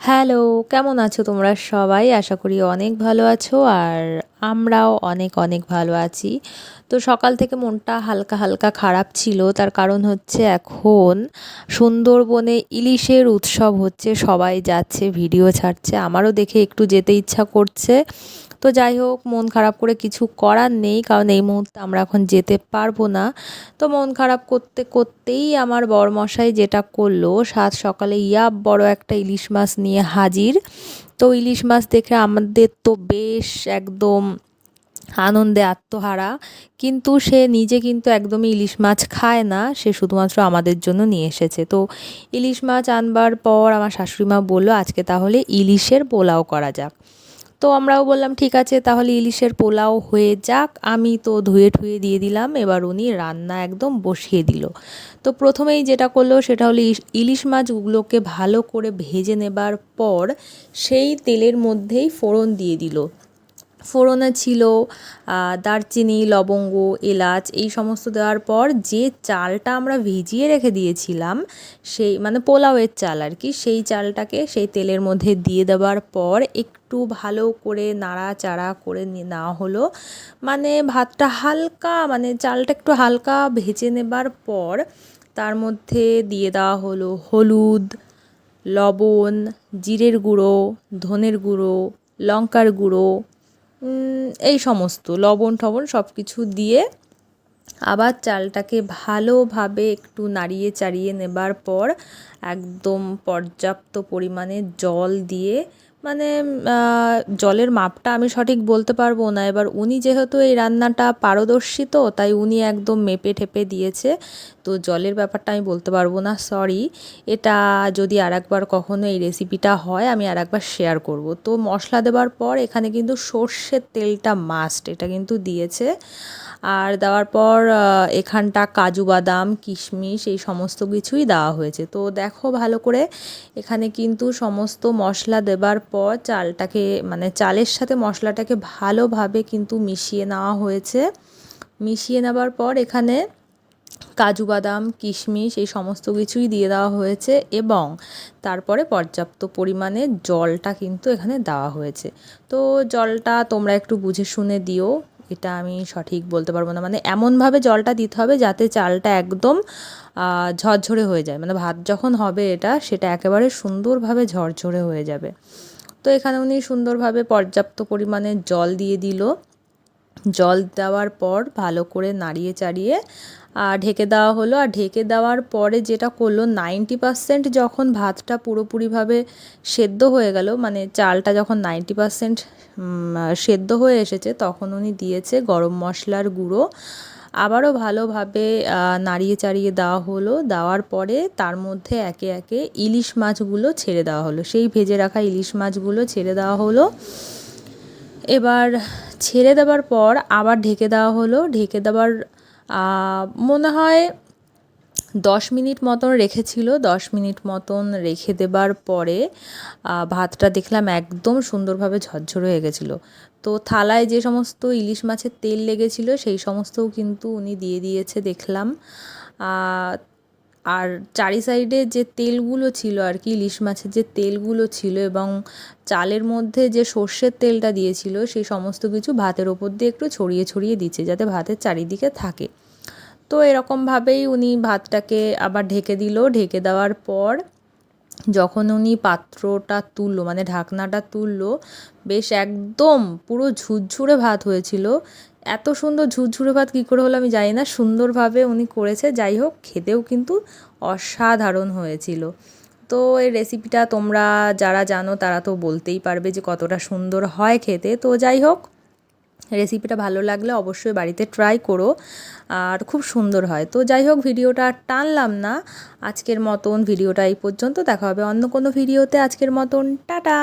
Hello, কেমন আছো তোমরা সবাই? আশা করি অনেক ভালো আছো আর আমরাও অনেক অনেক ভালো আছি। তো সকাল থেকে মনটা হালকা হালকা খারাপ ছিল, তার কারণ হচ্ছে এখন সুন্দরবনে ইলিশের উৎসব হচ্ছে, সবাই যাচ্ছে, ভিডিও ছাড়ছে, আমারও দেখে একটু যেতে ইচ্ছা করছে। তো যাই হোক, মন খারাপ করে কিছু করার নেই, কারণ এই মুহূর্তে আমরা এখন যেতে পারব না। তো মন খারাপ করতে করতেই আমার বরমশাই যেটা করল, সাত সকালে ইয়া বড় একটা ইলিশ মাছ নিয়ে হাজির। তো ইলিশ মাছ দেখে আমাদের তো বেশ একদম আনন্দে আত্মহারা। কিন্তু সে নিজে কিন্তু একদমই ইলিশ মাছ খায় না, সে শুধুমাত্র আমাদের জন্য নিয়ে এসেছে। তো ইলিশ মাছ আনবার পর আমার শাশুড়ি মা বলল, আজকে তাহলে ইলিশের পোলাও করা যাক। তো আমরাও বললাম, ঠিক আছে, তাহলে ইলিশের পোলাও হয়ে যাক। আমি তো ধুয়ে ঠুয়ে দিয়ে দিলাম, এবার উনি রান্না একদম বসিয়ে দিল। তো প্রথমেই যেটা করল, সেটা হলো ইলিশ মাছগুলোকে ভালো করে ভেজে নেবার পর সেই তেলের মধ্যেই ফোড়ন দিয়ে দিল। ফোড়নে ছিল দারচিনি, লবঙ্গ, এলাচ, এই সমস্ত দেওয়ার পর যে চালটা আমরা ভিজিয়ে রেখে দিয়েছিলাম, সেই মানে পোলাওয়ের চাল আর কি, সেই চালটাকে সেই তেলের মধ্যে দিয়ে দেওয়ার পর একটু ভালো করে নাড়াচাড়া করে নেওয়া হলো। মানে ভাতটা হালকা মানে চালটা একটু হালকা ভেজে নেবার পর তার মধ্যে দিয়ে দেওয়া হলো হলুদ, লবণ, জিরের গুঁড়ো, ধনের গুঁড়ো, লঙ্কার গুঁড়ো এই সমস্ত লবণ টবণ সব কিছু দিয়ে আবার চালটাকে ভালোভাবে একটু নাড়িয়ে চাড়িয়ে নেবার পর একদম পর্যাপ্ত পরিমাণে জল দিয়ে মানে জলের মাপটা আমি সঠিক বলতে পারব না। এবার উনি যেহেতু এই রান্নাটা পারদর্শী তো, তাই উনি একদম মেপে ঠেপে দিয়েছে। তো জলের ব্যাপারটা আমি বলতে পারব না সরি এটা যদি আর একবার কখনো এই রেসিপিটা হয়, আমি আর একবার শেয়ার করব। তো মশলা দেওয়ার পর এখানে কিন্তু সর্ষের তেলটা মাস্ট এটা কিন্তু দিয়েছে। আর দেওয়ার পর এখানটা কাজু বাদাম, কিশমিশ, এই সমস্ত কিছুই দেওয়া হয়েছে। তো দেখো ভালো করে, এখানে কিন্তু সমস্ত মশলা দেবার পর চালটাকে মানে চালের সাথে মশলাটাকে ভালোভাবে কিন্তু মিশিয়ে নেওয়া হয়েছে। মিশিয়ে নেবার পর এখানে কাজু বাদাম, কিশমিশ, এই সমস্ত কিছুই দিয়ে দেওয়া হয়েছে এবং তারপরে পর্যাপ্ত পরিমাণে জলটা কিন্তু এখানে দেওয়া হয়েছে। তো জলটা তোমরা একটু বুঝে শুনে দিও, এটা আমি সঠিক বলতে পারব না। মানে এমনভাবে জলটা দিতে হবে যাতে চালটা একদম ঝরঝরে হয়ে যায়। মানে ভাত যখন হবে এটা, সেটা একেবারে সুন্দরভাবে ঝরঝরে হয়ে যাবে। তো এখানে উনি সুন্দরভাবে পর্যাপ্ত পরিমাণে জল দিয়ে দিল। জল দেওয়ার পর ভালো করে নাড়িয়ে চাড়িয়ে, আর ঢেকে দেওয়া হলো। আর ঢেকে দেওয়ার পরে যেটা করল নাইনটি পারসেন্ট যখন ভাতটা পুরোপুরিভাবে সেদ্ধ হয়ে গেল মানে চালটা যখন নাইনটি পারসেন্ট সেদ্ধ হয়ে এসেছে, তখন উনি দিয়েছে গরম মশলার গুঁড়ো। আবারও ভালোভাবে নাড়িয়ে চাড়িয়ে দেওয়া হলো। দেওয়ার পরে তার মধ্যে একে একে ইলিশ মাছগুলো ছেড়ে দেওয়া হলো। সেই ভেজে রাখা ইলিশ মাছগুলো ছেড়ে দেওয়া হলো। এবার ছেড়ে দেওয়ার পর আবার ঢেকে দেওয়া হলো। ঢেকে দেওয়ার মনে হয় দশ মিনিট মতন রেখেছিল। দশ মিনিট মতন রেখে দেবার পরে ভাতটা দেখলাম একদম সুন্দরভাবে ঝরঝর হয়ে গেছিল। তো থালায় যে সমস্ত ইলিশ মাছের তেল লেগেছিলো, সেই সমস্তও কিন্তু উনি দিয়ে দিয়েছে দেখলাম। আর চারি সাইডে যে তেলগুলো ছিল আর কি, ইলিশ মাছের যে তেলগুলো ছিল এবং চালের মধ্যে যে সর্ষের তেলটা দিয়েছিল, সেই সমস্ত কিছু ভাতের ওপর দিয়ে একটু ছড়িয়ে ছড়িয়ে দিচ্ছে যাতে ভাতের চারিদিকে থাকে। তো এরকমভাবেই উনি ভাতটাকে আবার ঢেকে দিল। ঢেকে দেওয়ার পর যখন উনি পাত্রটা তুললো মানে ঢাকনাটা তুললো, বেশ একদম পুরো ঝুরঝুরে ভাত হয়েছিল। এত সুন্দর ঝুরঝুরে ভাত কী করে হলো আমি জানি না, সুন্দরভাবে উনি করেছে, যাই হোক, খেতেও কিন্তু অসাধারণ হয়েছিল। তো এই রেসিপিটা তোমরা যারা জানো তারা তো বলতেই পারবে যে কতটা সুন্দর হয় খেতে। তো যাই হোক রেসিপিটা ভালো লাগলে অবশ্যই বাড়িতে ট্রাই করো, আর খুব সুন্দর হয়। তো যাই হোক, ভিডিওটা টানলাম না। আজকের মতন ভিডিওটা এই পর্যন্ত। দেখা হবে অন্য কোনো ভিডিওতে। আজকের মতন, টাটা!